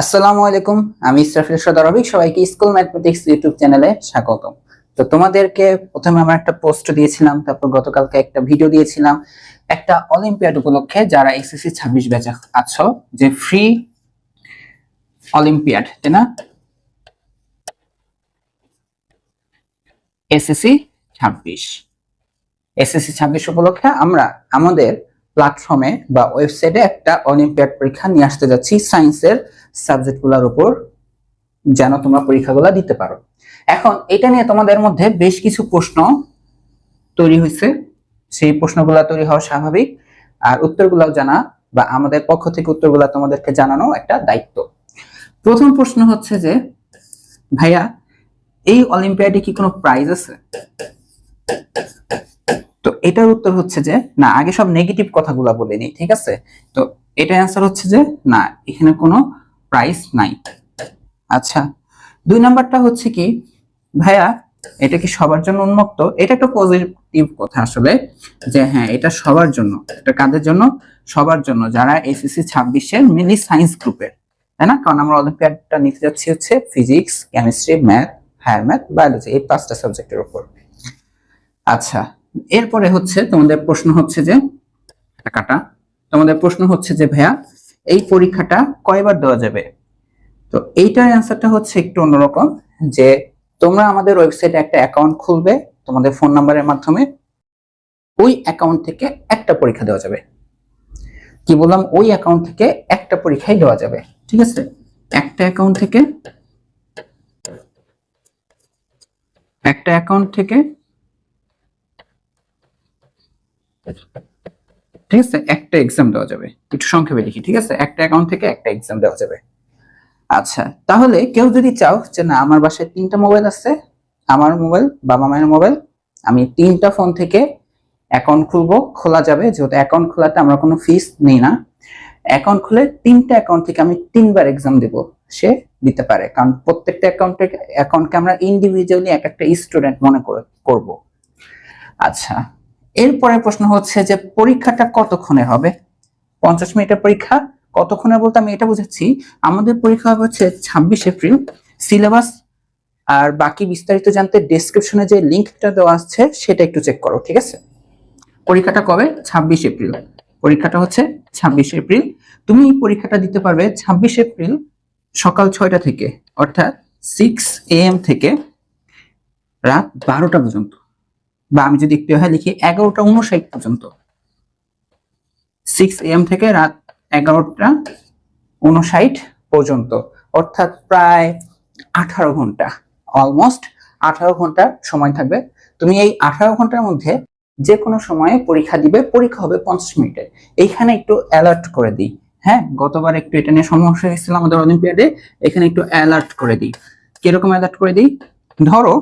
আসসালামু আলাইকুম, আমি ইসরাফিল সদরবিক সবাইকে স্কুল ম্যাথমেটিক্স ইউটিউব চ্যানেলে স্বাগতম। তো তোমাদেরকে প্রথমে আমরা একটা পোস্ট দিয়েছিলাম, তারপর গতকালকে একটা ভিডিও দিয়েছিলাম, একটা অলিম্পিয়াড উপলক্ষে যারা এসএসসি ছাব্বিশ ব্যাচে আছো, যে ফ্রি অলিম্পিয়াড, তাই না? এসএসসি ছাব্বিশ। এসএসসি ছাব্বিশ উপলক্ষে আমরা, আমাদের প্ল্যাটফর্মে বা ওয়েবসাইটে একটা অলিম্পিয়াড পরীক্ষা নিয়ে আসতে যাচ্ছি। সায়েন্সের সাবজেক্টগুলোর উপর যেন তোমরা পরীক্ষাগুলো দিতে পারো। এখন এটা নিয়ে তোমাদের মধ্যে বেশ কিছু প্রশ্ন তৈরি হয়েছে। সেই প্রশ্নগুলো তৈরি হওয়া স্বাভাবিক। আর উত্তরগুলো জানা বা আমাদের পক্ষ থেকে উত্তরগুলো তোমাদেরকে জানানো একটা দায়িত্ব। প্রথম প্রশ্ন হচ্ছে যে, ভাইয়া, এই অলিম্পিয়াডে কি কোনো প্রাইজ আছে? তো এটার উত্তর হচ্ছে যে, না, আগে সব নেগেটিভ কথাগুলো বলে নিই, ঠিক আছে? তো এটা অ্যান্সার হচ্ছে যে, না, এখানে কোনো প্রাইস নাই। আচ্ছা দুই নাম্বারটা হচ্ছে কি, ভাইয়া, এটা কি সবার জন্য উন্মুক্ত? এটা একটা পজিটিভ কথা আসলে, যে হ্যাঁ এটা সবার জন্য, এটা কাদের জন্য? সবার জন্য, যারা এসএসসি ছাব্বিশের মেনলি সায়েন্স গ্রুপের তাই না? কারণ আমরা অলিম্পিয়াডটা নিতে যাচ্ছি হচ্ছে physics chemistry math higher math biology এই পাঁচটা সাবজেক্টের উপর। আচ্ছা এরপরে হচ্ছে তোমাদের প্রশ্ন হচ্ছে যে, টাকাটা। তোমাদের প্রশ্ন হচ্ছে যে, ভাইয়া, এই পরীক্ষাটা কয়বার দেওয়া যাবে? তো এইটার অ্যান্সারটা হচ্ছে একটু অন্যরকম, যে তোমরা আমাদের ওয়েবসাইটে একটা অ্যাকাউন্ট খুলবে, তোমাদের ফোন নাম্বারের মাধ্যমে, ওই অ্যাকাউন্ট থেকে একটা পরীক্ষা দেওয়া যাবে। কি বললাম? ওই অ্যাকাউন্ট থেকে একটা পরীক্ষাই দেওয়া যাবে। ঠিক আছে? একটা অ্যাকাউন্ট থেকে, একটা অ্যাকাউন্ট থেকে ঠিক আছে? একটা এক্সাম দেওয়া যাবে। একটু সংক্ষেপে লিখি, ঠিক আছে? একটা অ্যাকাউন্ট থেকে একটা এক্সাম দেওয়া যাবে। আচ্ছা তাহলে কেউ যদি চাও যে না, আমার বাসায় তিনটা মোবাইল আছে, আমার মোবাইল বাবা মায়ের মোবাইল আমি তিনটা ফোন থেকে অ্যাকাউন্ট খুলবো, খোলা যাবে। যেহেতু অ্যাকাউন্ট খোলাতে আমরা কোনো ফিস নেই না। অ্যাকাউন্ট খুলে তিনটা অ্যাকাউন্ট থেকে আমি তিনবার এক্সাম দেব, সে দিতে পারে। কারণ প্রত্যেকটা অ্যাকাউন্টে অ্যাকাউন্টকে আমরা ইন্ডিভিজুয়ালি এক একটা স্টুডেন্ট মনে করে, করব। আচ্ছা এরপরে প্রশ্ন হচ্ছে যে পরীক্ষাটা কতক্ষণে হবে? পঞ্চাশ মিনিটের পরীক্ষা। কতক্ষণে বলতে আমি এটা বুঝাচ্ছি, আমাদের পরীক্ষা হবে হচ্ছে ছাব্বিশ এপ্রিল। সিলেবাস আর বাকি বিস্তারিত জানতে ডেসক্রিপশনে যে লিঙ্কটা দেওয়া আছে সেটা একটু চেক করো, ঠিক আছে? পরীক্ষাটা কবে? ছাব্বিশ এপ্রিল। পরীক্ষাটা হচ্ছে ছাব্বিশ এপ্রিল। তুমি এই পরীক্ষাটা দিতে পারবে ছাব্বিশ এপ্রিল সকাল ছয়টা থেকে, অর্থাৎ সিক্স এ এম থেকে রাত বারোটা পর্যন্ত। বা আমি যদি একটু হয় লিখি, এগারোটা উনষাট পর্যন্ত। সিক্স এম থেকে রাত এগারোটা উনষাট পর্যন্ত। অর্থাৎ প্রায় আঠারো ঘণ্টা। অলমোস্ট আঠারো ঘণ্টা সময় থাকবে। তুমি এই আঠারো ঘণ্টার মধ্যে যে কোনো সময়ে পরীক্ষা দিবে, পরীক্ষা হবে পঞ্চাশ মিনিটে। এইখানে একটু অ্যালার্ট করে দিই। হ্যাঁ গতবার একটু এটা নিয়ে সমস্যা হয়েছিল আমাদের অলিম্পিয়াডে। এখানে একটু অ্যালার্ট করে দিই। কীরকম অ্যালার্ট করে দিই? ধরো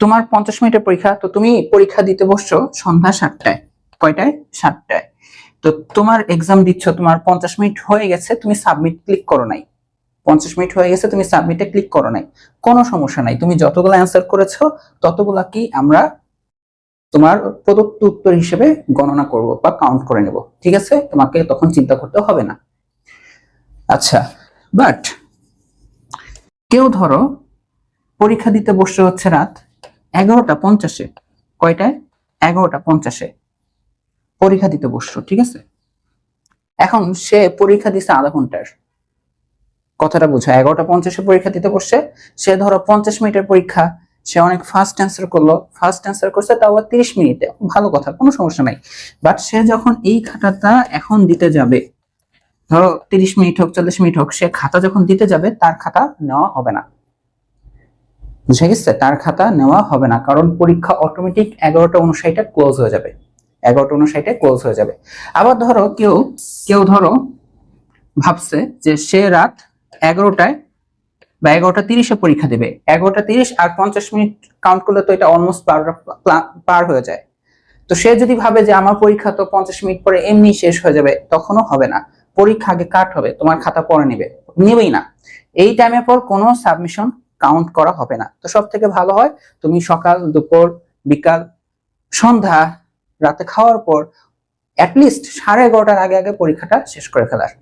তোমার পঞ্চাশ মিনিটের পরীক্ষা, তো তুমি পরীক্ষা দিতে বসছো সন্ধ্যা সাতটায়, কয়টায়? সাতটায়। তো তোমার এক্সাম দিচ্ছ, তোমার পঞ্চাশ মিনিট হয়ে গেছে, তুমি সাবমিট ক্লিক করো নাই। পঞ্চাশ মিনিট হয়ে গেছে, তুমি সাবমিটে ক্লিক করো নাই। কোনো সমস্যা নাই। তুমি যতগুলো অ্যান্সার করেছ ততগুলা কি আমরা তোমার প্রদত্ত উত্তর হিসেবে গণনা করব বা কাউন্ট করে নেব। ঠিক আছে? তোমাকে তখন চিন্তা করতে হবে না। আচ্ছা বাট কেউ ধরো, পরীক্ষা দিতে বসে হচ্ছে রাত এগারোটা পঞ্চাশে। কয়টায়? এগারোটা পঞ্চাশে। পরীক্ষা দিতে বসছো ঠিক আছে? এখন সে পরীক্ষা দিছে আধা ঘণ্টার। কথাটা বুঝো, এগারোটা পঞ্চাশে পরীক্ষা দিতে বসছে, সে ধরো পঞ্চাশ মিনিটের পরীক্ষা, সে অনেক ফার্স্ট অ্যান্সার করল। ফার্স্ট অ্যান্সার করছে তাও আবার তিরিশ মিনিটে, ভালো কথা, কোনো সমস্যা নাই। বাট সে যখন এই খাতাটা এখন দিতে যাবে, ধরো তিরিশ মিনিট হোক, চল্লিশ মিনিট হোক, সে খাতা যখন দিতে যাবে, তার খাতা নেওয়া হবে না। বুঝে গেছে তার খাতা নেওয়া হবে না, কারণ পরীক্ষা অটোমেটিক এগারোটা অনুসাইটে ক্লোজ হয়ে যাবে। এগারোটা অনুসাইটে ক্লোজ হয়ে যাবে। আবার ধরো কেউ কেউ ধরো ভাবছে যে সে রাত এগারোটায় বা এগারোটা তিরিশে পরীক্ষা দেবে। এগারোটা তিরিশ আর পঞ্চাশ মিনিট কাউন্ট করলে তো এটা অলমোস্ট পার হয়ে যায়। তো সে যদি ভাবে যে আমার পরীক্ষা তো পঞ্চাশ মিনিট পরে এমনি শেষ হয়ে যাবে, তখনও হবে না। পরীক্ষা আগে কাট হবে, তোমার খাতা পরে নেবে। নেবেই না। এই টাইমের পর কোনো সাবমিশন কাউন্ট করা হবে না। তো সব থেকে ভালো হয়, তুমি সকাল, দুপুর, বিকাল, সন্ধ্যা, রাতে খাওয়ার পর অ্যাটলিস্ট সাড়ে এগারোটার আগে আগে পরীক্ষাটা শেষ করে ফেলার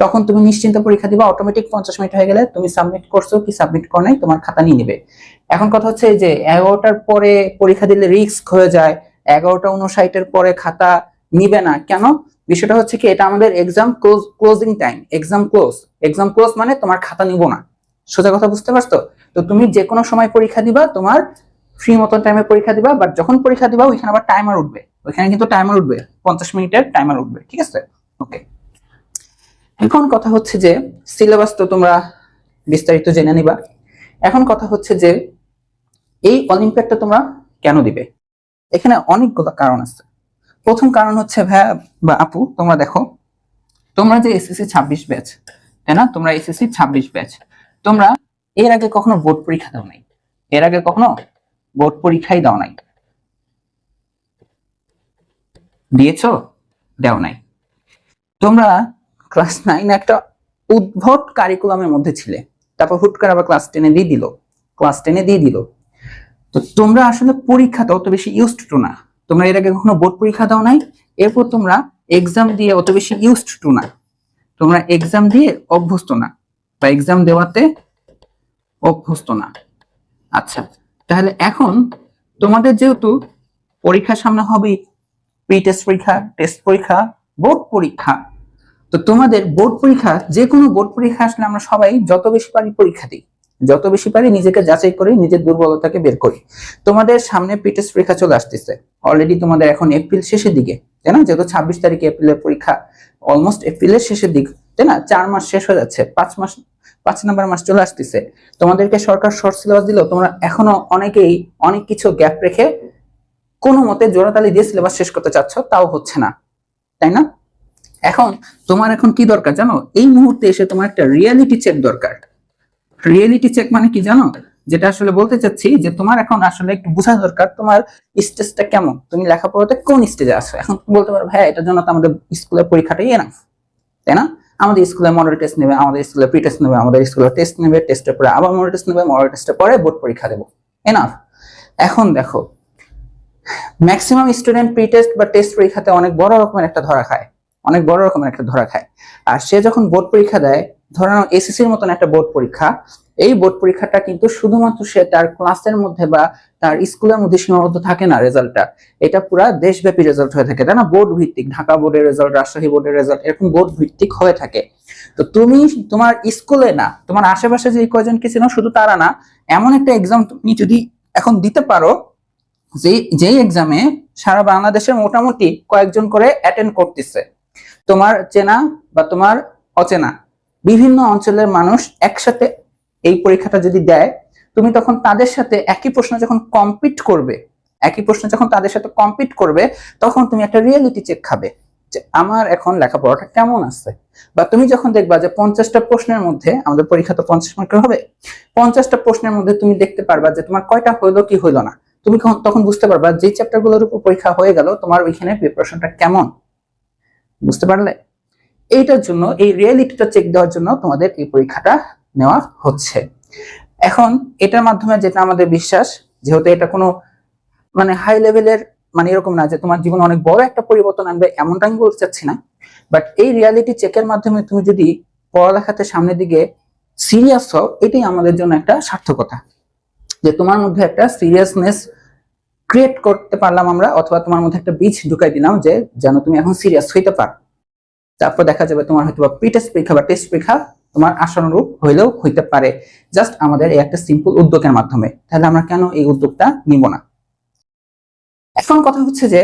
তখন তুমি নিশ্চিন্ত পরীক্ষা দিবা অটোমেটিক পঞ্চাশ মিনিট হয়ে গেলে তুমি সাবমিট করছ কি সাবমিট করো নাই, তোমার খাতা নিয়ে নেবে। এখন কথা হচ্ছে যে এগারোটার পরে পরীক্ষা দিলে রিস্ক হয়ে যায়, এগারোটা উনষাটের পরে খাতা নিবে না, কেন? বিষয়টা হচ্ছে কি, এটা আমাদের exam close closing time exam close exam close মানে তোমার খাতা নিব না। সোজা কথা বুঝতে পারছ? তো তুমি যে কোনো সময় পরীক্ষা দিবা, তোমার ফ্রি মতন টাইমে পরীক্ষা দিবা বাট যখন পরীক্ষা দিবা, ওইখানে আবার টাইমার উঠবে। ওইখানে কিন্তু টাইমার উঠবে, পঞ্চাশ মিনিটের টাইমার উঠবে, ঠিক আছে? ওকে এখন কথা হচ্ছে যে সিলেবাস তো তোমরা বিস্তারিত জেনে নিবা। এখন কথা হচ্ছে যে, এই অলিম্পিয়াডটা তোমরা কেন দিবে? এখানে অনেকগুলো কারণ আছে। প্রথম কারণ হচ্ছে ভাইয়া বা আপু, তোমরা দেখো, তোমরা যে এসএসসি ছাব্বিশ ব্যাচ তাই না? তোমরা এসএসসি ছাব্বিশ ব্যাচ তোমরা এর আগে কখনো বোর্ড পরীক্ষা দাও নাই। এর আগে কখনো বোর্ড পরীক্ষাই দাও নাই। দিয়েছ? দেও নাই। তোমরা ক্লাস নাইন একটা উদ্ভট কারিকুলামের মধ্যে ছিলে। তারপর হুট করে আবার ক্লাস টেনে দিয়ে দিল। ক্লাস টেনে দিয়ে দিল। তো তোমরা আসলে পরীক্ষাতে অত বেশি ইউজড টু না। তোমরা এর আগে কখনো বোর্ড পরীক্ষা দাও নাই? এরপর তোমরা এক্সাম দিয়ে অত বেশি ইউজড টু না। তোমরা এক্সাম দিয়ে অভ্যস্ত না। বা এক্সাম দেওয়াতে অভ্যস্ত না। আচ্ছা তাহলে এখন তোমাদের যেহেতু পরীক্ষার সামনে হবে প্রি টেস্ট পরীক্ষা টেস্ট পরীক্ষা বোর্ড পরীক্ষা, তো তোমাদের বোর্ড পরীক্ষা, যে কোনো বোর্ড পরীক্ষা আসলে আমরা সবাই যত বেশি পারি পরীক্ষা দিই। যত বেশি পারি নিজেকে যাচাই করি, নিজের দুর্বলতাকে বের করি। তোমাদের সামনে প্রি টেস্ট পরীক্ষা চলে আসতেছে। অলরেডি তোমাদের এখন এপ্রিল শেষের দিকে, তাই না? যেহেতু ছাব্বিশ তারিখে এপ্রিলের পরীক্ষা অলমোস্ট এপ্রিলের শেষের দিক, তাই না? চার মাস শেষ হয়ে যাচ্ছে, পাঁচ মাস পাঁচ নাম্বার মাস চলে আসতেছে। তোমাদেরকে সরকার শর্ট সিলেবাস দিলেও তোমরা এখনও অনেকেই অনেক কিছু গ্যাপ রেখে কোনো মতে জোড়াতালি দিয়ে সিলেবাস শেষ করতে চাচ্ছ, তাও হচ্ছে না। তাই না? এখন তোমার এখন কি দরকার জানো? এই মুহূর্তে এসে তোমার একটা রিয়েলিটি চেক দরকার। রিয়েলিটি চেক মানে কি জানো? যেটা আসলে বলতে চাচ্ছি যে তোমার এখন আসলে একটু বোঝা দরকার, তোমার স্টেজটা কেমন? তুমি লেখাপড়াতে কোন স্টেজে আছো? এখন বলতে পারো হ্যাঁ এটার জন্য তো আমাদের স্কুলের পরীক্ষাটাই এনাফ তাই না? আমাদের স্কুলে মডেল টেস্ট নেবে, আমাদের স্কুলে প্রি টেস্ট নেবে, আমাদের স্কুলে টেস্ট নেবে টেস্টের পরে আবার মডেল টেস্ট নেবে মডেল টেস্টের পরে বোর্ড পরীক্ষা দেবো। এনাফ এখন দেখো ম্যাক্সিমাম স্টুডেন্ট প্রি টেস্ট বা টেস্ট পরীক্ষাতে অনেক বড় রকমের একটা ধরা খায়। অনেক বড় রকমের একটা ধরা খায়। আর সে যখন বোর্ড পরীক্ষা দেয়, ধরো এসএসসির মতন একটা বোর্ড পরীক্ষা এই বোর্ড পরীক্ষাটা কিন্তু শুধুমাত্র সে তার ক্লাসের মধ্যে বা তার স্কুলের মধ্যে সীমাবদ্ধ থাকে না রেজাল্টটা। এটা পুরা দেশব্যাপী রেজাল্ট হয়ে থাকে, তাই না? বোর্ড ভিত্তিক, ঢাকা বোর্ডের রেজাল্ট, রাজশাহী বোর্ডের রেজাল্ট, এরকম বোর্ড ভিত্তিক হয়ে থাকে। তো তুমি তোমার স্কুলে না, তোমার আশেপাশে যে কয়জন কি ছিল শুধু তারা না, এমন একটা এক্সাম তুমি যদি এখন দিতে পারো, যে, যেই এক্সামে সারা বাংলাদেশের মোটামুটি কয়েকজন করে অ্যাটেন্ড করতেছে। তোমার চেনা বা তোমার অচেনা, বিভিন্ন অঞ্চলের মানুষ একসাথে এই পরীক্ষাটা যদি দেয়, তুমি তখন তাদের সাথে একই প্রশ্ন যখন কম্পিট করবে, একই প্রশ্ন যখন তাদের সাথে কম্পিট করবে, তখন তুমি একটা রিয়েলিটি চেক খাবে যে আমার এখন লেখাপড়াটা কেমন আছে। বা তুমি যখন দেখবা যে পঞ্চাশটা প্রশ্নের মধ্যে, আমাদের পরীক্ষা তো পঞ্চাশ মার্কের হবে, পঞ্চাশটা প্রশ্নের মধ্যে তুমি দেখতে পারবা যে তোমার কয়টা হইল কি হইল না। তুমি তখন বুঝতে পারবা যে চ্যাপ্টারগুলোর উপর পরীক্ষা হয়ে গেল, তোমার ওইখানে প্রিপারেশনটা কেমন। বুঝতে পারলে? এইটার জন্য, এই রিয়েলিটিটা চেক দেওয়ার জন্য তোমাদের এই পরীক্ষাটা নেওয়া হচ্ছে। এখন এটার মাধ্যমে যেটা আমাদের বিশ্বাস, যেহেতু এটা কোনো মানে হাই লেভেলের মানে এরকম না যে তোমার জীবনে অনেক বড় একটা পরিবর্তন আনবে এমনটা আমি বলতে চাচ্ছি না। বাট এই রিয়ালিটি চেকের মাধ্যমে তুমি যদি পড়ালেখাতে সামনের দিকে সিরিয়াস হও, এটাই আমাদের জন্য একটা সার্থকতা। যে তোমার মধ্যে একটা সিরিয়াসনেস ক্রিয়েট করতে পারলাম আমরা, অথবা তোমার মধ্যে একটা বীজ ঢুকাই দিলাম যে যেন তুমি এখন সিরিয়াস হইতে পারো। তারপর দেখা যাবে তোমার হয়তো প্রি টেস্ট পরীক্ষা বা টেস্ট পরীক্ষা তোমার আশানুরূপ হইলেও হইতে পারে। জাস্ট আমাদের এই একটা সিম্পল উদ্যোগের মাধ্যমে। তাহলে আমরা কেন এই উদ্যোগটা নিব না? এখন কথা হচ্ছে যে,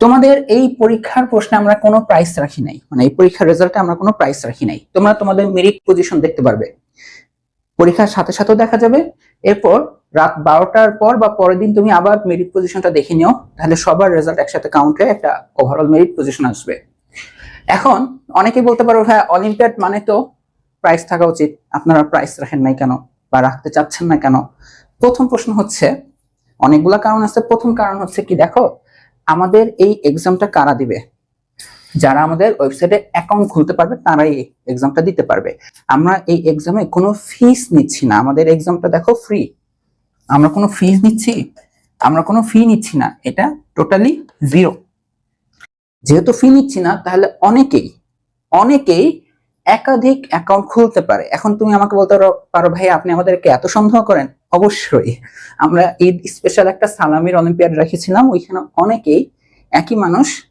তোমাদের এই পরীক্ষার প্রশ্নে আমরা কোনো প্রাইস রাখি নাই। মানে এই পরীক্ষার রেজাল্টে আমরা কোনো প্রাইস রাখি নাই। তোমরা তোমাদের মেরিট পজিশন দেখতে পারবে। পরীক্ষার সাথে সাথেও দেখা যাবে। এরপর রাত বারোটার পর বা পরের দিন তুমি আবার মেরিট পজিশনটা দেখে নিও। তাহলে সবার রেজাল্ট একসাথে কাউন্টে একটা ওভারঅল মেরিট পজিশন আসবে। এখন অনেকে বলতে পারো হ্যাঁ অলিম্পিয়াড মানে তো প্রাইস থাকা উচিত। আপনারা প্রাইস রাখেন নাই কেন? বা রাখতে চাচ্ছেন না কেন? প্রথম প্রশ্ন হচ্ছে, অনেকগুলা কারণ আছে। প্রথম কারণ হচ্ছে কি, দেখো, আমাদের এই এক্সামটা কারা দিবে? যারা আমাদের ওয়েবসাইটে অ্যাকাউন্ট খুলতে পারবে, তারাই এই এক্সামটা দিতে পারবে। আমরা এই এক্সামে কোনো ফিস নিচ্ছি না। আমাদের এক্সামটা দেখো ফ্রি আমরা কোনো ফিস নিচ্ছি? আমরা কোনো ফি নিচ্ছি না। এটা টোটালি জিরো যেহেতু ফি নিচ্ছি না, তাহলে অনেকেই অনেকেই একাধিক অ্যাকাউন্ট খুলতে পারে। এখন তুমি আমাকে বলতে পারো- ভাই, আপনি আমাদেরকে এত সন্দেহ করেন? অবশ্যই। আমরা ঈদ স্পেশাল একটা সালামির অলিম্পিয়াড রেখেছিলাম, ওইখানে অনেকেই একই মানুষ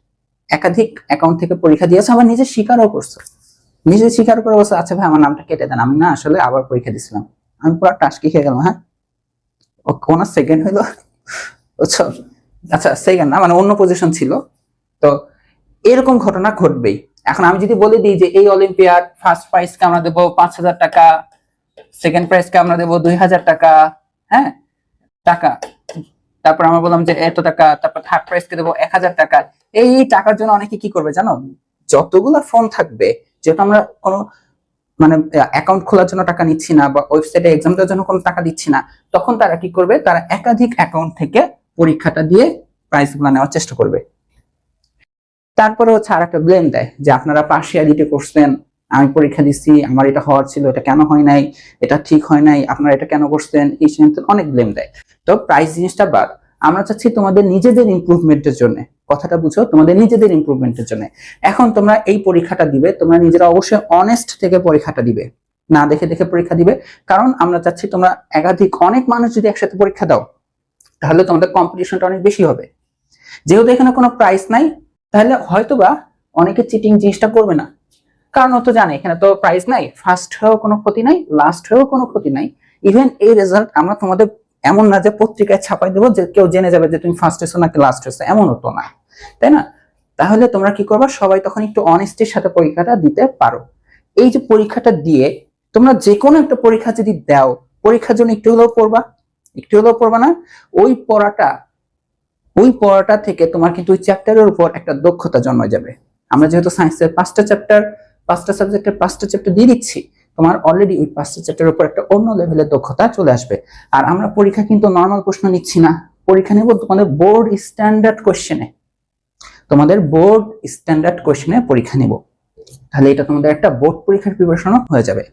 একাধিক অ্যাকাউন্ট থেকে পরীক্ষা দিয়েছে, আবার নিজে স্বীকারও করছে। নিজে স্বীকার করে বলছে আচ্ছা ভাই, আমার নামটা কেটে দেন। আমি না, আসলে আবার পরীক্ষা দিছিলাম আমি পুরো টাস্কি খেয়ে গেলাম হ্যাঁ? ও কোন সেকেন্ড হইল আচ্ছা সেকেন্ড না মানে অন্য পজিশন ছিল। তো এরকম ঘটনা ঘটবেই। এখন আমি যদি বলে দিই যে এই অলিম্পিয়াড ফার্স্ট প্রাইজকে আমরা দেবো পাঁচ হাজার টাকা সেকেন্ড প্রাইজকে আমরা দেবো দুই হাজার টাকা হ্যাঁ? টাকা। তারপর আমরা বললাম যে এত টাকা, তারপর থার্ড প্রাইজকে দেবো এক হাজার টাকা। এই টাকার জন্য অনেকে কি করবে জানো? যতগুলো ফর্ম থাকবে, যেহেতু আমরা কোনো মানে অ্যাকাউন্ট খোলার জন্য টাকা নিচ্ছি না বা ওয়েবসাইটে এক্সাম দেওয়ার জন্য কোনো টাকা দিচ্ছি না, তখন তারা কি করবে? তারা একাধিক অ্যাকাউন্ট থেকে পরীক্ষাটা দিয়ে প্রাইজগুলো নেওয়ার চেষ্টা করবে। তারপরে হচ্ছে আর একটা ব্লেম দেয় যে আপনারা পার্সিয়ালিটি করছেন, আমি পরীক্ষা দিচ্ছি, আমার এটা হওয়ার ছিল, এটা কেন হয় নাই, এটা ঠিক হয় নাই, আপনারা এটা কেন করছেন এই অনেক ব্লেম দেয়। তো প্রাইস জিনিসটা বাদ, আমরা চাচ্ছি তোমাদের নিজেদের ইমপ্রুভমেন্টের জন্য, কথাটা বুঝো, তোমাদের নিজেদের ইমপ্রুভমেন্টের জন্য। এখন তোমরা এই পরীক্ষাটা দিবে, তোমরা নিজেরা অবশ্যই অনেস্ট থেকে পরীক্ষাটা দিবে, না দেখে দেখে পরীক্ষা দিবে, কারণ আমরা চাচ্ছি তোমরা একাধিক অনেক মানুষ যদি একসাথে পরীক্ষা দাও, তাহলে তোমাদের কম্পিটিশনটা অনেক বেশি হবে। যেহেতু এখানে কোনো প্রাইস নাই তাহলে হয়তোবা অনেকে চিটিং জিনিসটা করবে না। কারণ ও তো জানে, এখানে তো প্রাইস নাই। ফার্স্ট হয়েও কোনো ক্ষতি নাই লাস্ট হয়েও কোনো ক্ষতি নাই। ইভেন এই রেজাল্ট আমরা তোমাদের এমন না যে পত্রিকায় ছাপাই দেবো যে কেউ জেনে যাবে যে তুমি ফার্স্ট হয়েছো নাকি লাস্ট হয়েছো, এমনও তো না। তাই না? তাহলে তোমরা কি করবা? সবাই তখন একটু অনেস্টির সাথে পরীক্ষাটা দিতে পারো। এই যে পরীক্ষাটা দিয়ে তোমরা যে কোনো একটা পরীক্ষা যদি দাও, পরীক্ষার জন্য একটু হলেও পড়বা একটু হলেও পড়বা না। ওই পড়াটা ওই পড়াটা থেকে তোমার কিন্তু ওই চ্যাপ্টারের উপর একটা দক্ষতা জন্মে যাবে। আমরা যেহেতু সায়েন্সের পাঁচটা চ্যাপ্টার পাঁচটা সাবজেক্টের পাঁচটা চ্যাপ্টার দিয়ে দিচ্ছি, তোমার অলরেডি ওই পাঁচটা চ্যাপ্টারের উপর একটা অন্য লেভেলের দক্ষতা চলে আসবে। আর আমরা পরীক্ষা কিন্তু নর্মাল প্রশ্ন নিচ্ছি না। পরীক্ষা নেব তোমাদের বোর্ড স্ট্যান্ডার্ড কোশ্চেনে তোমাদের বোর্ড স্ট্যান্ডার্ড কোশ্চেনে পরীক্ষা নেব। তাহলে এটা তোমাদের একটা বোর্ড পরীক্ষার প্রিপারেশনও হয়ে যাবে।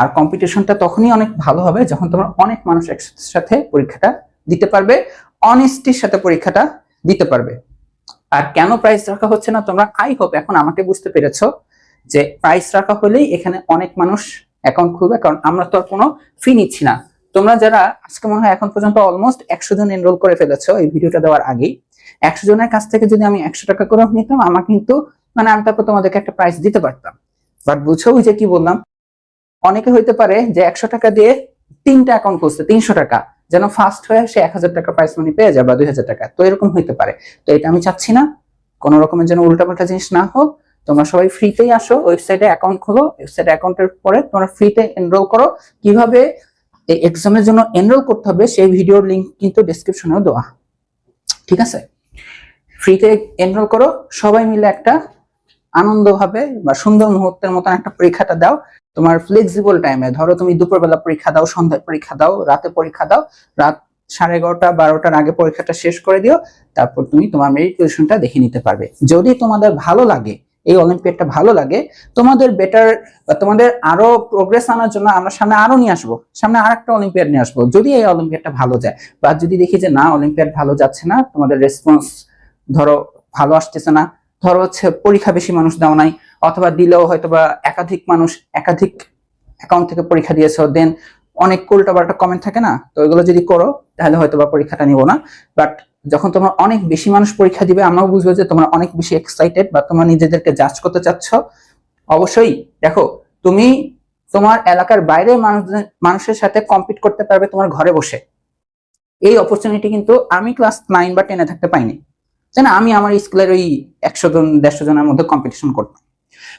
আর কম্পিটিশনটা তখনই অনেক ভালো হবে যখন তোমরা অনেক মানুষ একসাথে পরীক্ষাটা দিতে পারবে। অনেস্টির সাথে পরীক্ষাটা দিতে পারবে। আর কেন প্রাইস রাখা হচ্ছে না তোমরা আই হোপ এখন আমাকে বুঝতে পেরেছ যে প্রাইস রাখা হলেই এখানে অনেক মানুষ অ্যাকাউন্ট খুলবে, কারণ আমরা তো আর কোনো ফি নিচ্ছি না। তোমরা যারা আজকে মনে হয় এখন পর্যন্ত অলমোস্ট একশো জন এনরোল করে ফেলেছো এই ভিডিওটা দেওয়ার আগেই, একশো জনের কাছ থেকে যদি আমি একশো টাকা করে নিতাম, আমার কিন্তু মানে আমি তারপর তোমাদেরকে একটা প্রাইস দিতে পারতাম। বাট বুঝো যে কি বললাম, অনেকে হইতে পারে যে একশো টাকা দিয়ে তিনটা অ্যাকাউন্ট খুলছে, তিনশো টাকা। যেন ফার্স্ট হয়ে সে এক হাজার টাকা প্রাইস মানি পেয়ে যায় বা দুই হাজার টাকা। তো এরকম হইতে পারে। তো এটা আমি চাচ্ছি না। কোনো রকমের যেন উল্টাপাল্টা জিনিস না হোক। তোমরা সবাই ফ্রিতেই আসো। ওয়েবসাইটে অ্যাকাউন্ট খোলো। ওয়েবসাইটে অ্যাকাউন্টের পরে তোমরা ফ্রিতে এনরোল করো। কীভাবে এই এক্সামের জন্য এনরোল করতে হবে সেই ভিডিওর লিঙ্ক কিন্তু ডেসক্রিপশনেও দেওয়া। ঠিক আছে? ফ্রিতে এনরোল করো। সবাই মিলে একটা আনন্দভাবে বা সুন্দর মুহূর্তের মতন একটা পরীক্ষাটা দাও। তোমার ফ্লেক্সিবল টাইমে ধরো তুমি দুপুরবেলা পরীক্ষা দাও, সন্ধ্যায় পরীক্ষা দাও, রাতে পরীক্ষা দাও, রাত সাড়ে এগারোটা, বারোটার আগে পরীক্ষাটা শেষ করে দিও, তারপর তুমি তোমার মেরিট পজিশনটা দেখে নিতে পারবে। যদি তোমাদের ভালো লাগে, এই অলিম্পিয়াডটা ভালো লাগে, তোমাদের বেটার বা তোমাদের আরও প্রোগ্রেস আনার জন্য আমরা সামনে আরও নিয়ে আসব, সামনে আর একটা অলিম্পিয়াড নিয়ে আসব, যদি এই অলিম্পিয়াডটা ভালো যায়। বা যদি দেখি যে না অলিম্পিয়াড ভালো যাচ্ছে না, তোমাদের রেসপন্স ধরো ভালো আসতেছে না ধরো হচ্ছে পরীক্ষা বেশি মানুষ দেওয়া নাই, অথবা দিলেও হয়তো বা একাধিক মানুষ একাধিক অ্যাকাউন্ট থেকে পরীক্ষা দিয়েছ দেন অনেক উল্টা পাল্টা কমেন্ট থাকে না? তো এগুলো যদি করো, তাহলে হয়তো বা পরীক্ষাটা নিব না। বাট যখন তোমরা অনেক বেশি মানুষ পরীক্ষা দিবে আমরাও বুঝব যে তোমরা অনেক বেশি এক্সাইটেড বা তোমরা নিজেদেরকে জাজ করতে চাচ্ছ। অবশ্যই দেখো, তুমি তোমার এলাকার বাইরে মানুষের সাথে কম্পিট করতে পারবে তোমার ঘরে বসে। এই অপরচুনিটি কিন্তু আমি ক্লাস নাইন বা টেনে থাকতে পাইনি। তাই না আমি আমার স্কুলের ওই একশো জন, দেড়শো জনের মধ্যে কম্পিটিশন করতাম।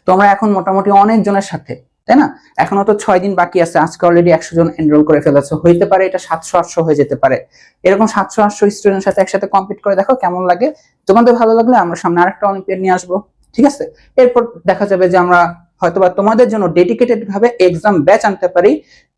তোমরা এখন মোটামুটি অনেক জনের সাথে, তাই না? এখনও তো ছয় দিন বাকি আছে, আজকে অলরেডি একশো জন এনরোল করে ফেলেছো। হইতে পারে এটা সাতশো, আটশো হয়ে যেতে পারে। এরকম সাতশো, আটশো স্টুডেন্টের সাথে একসাথে কম্পিট করে দেখো কেমন লাগে। তোমাদের ভালো লাগলে আমরা সামনে আরেকটা অলিম্পিয়াড নিয়ে আসব, ঠিক আছে? এরপর দেখা যাবে যে আমরা হয়তোবা তোমাদের জন্য ডেডিকেটেড ভাবে এক্সাম ব্যাচ আনতে পারি।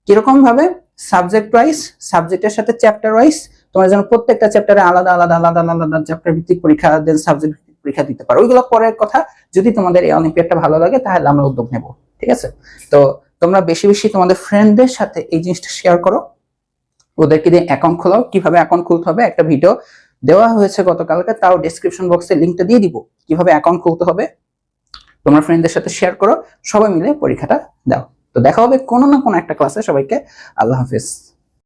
কীরকম ভাবে? সাবজেক্ট ওয়াইজ সাবজেক্টের সাথে চ্যাপ্টার ওয়াইজ তোমরা যেন প্রত্যেকটা চ্যাপ্টারে আলাদা আলাদা আলাদা আলাদা চ্যাপ্টার ভিত্তিক পরীক্ষা দেন সাবজেক্ট ভিত্তিক পরীক্ষা দিতে পারো। ওইগুলো পরের কথা, যদি তোমাদের এই অলিম্পিয়াডটা ভালো লাগে, তাহলে আমরা উদ্যোগ নেব, ঠিক আছে? তো তোমরা বেশি বেশি তোমাদের ফ্রেন্ডদের সাথে এই জিনিসটা শেয়ার করো। ওদেরকে দিয়ে অ্যাকাউন্ট খোলাও। কীভাবে অ্যাকাউন্ট খুলতে হবে? একটা ভিডিও দেওয়া হয়েছে গতকালকে, তাও ডেসক্রিপশন বক্সে লিঙ্কটা দিয়ে দিব। কীভাবে অ্যাকাউন্ট খুলতে হবে? তোমার ফ্রেন্ডদের সাথে শেয়ার করো। সবাই মিলে পরীক্ষাটা দাও। তো দেখা হবে কোনো না কোনো একটা ক্লাসে সবাইকে আল্লাহ হাফিজ।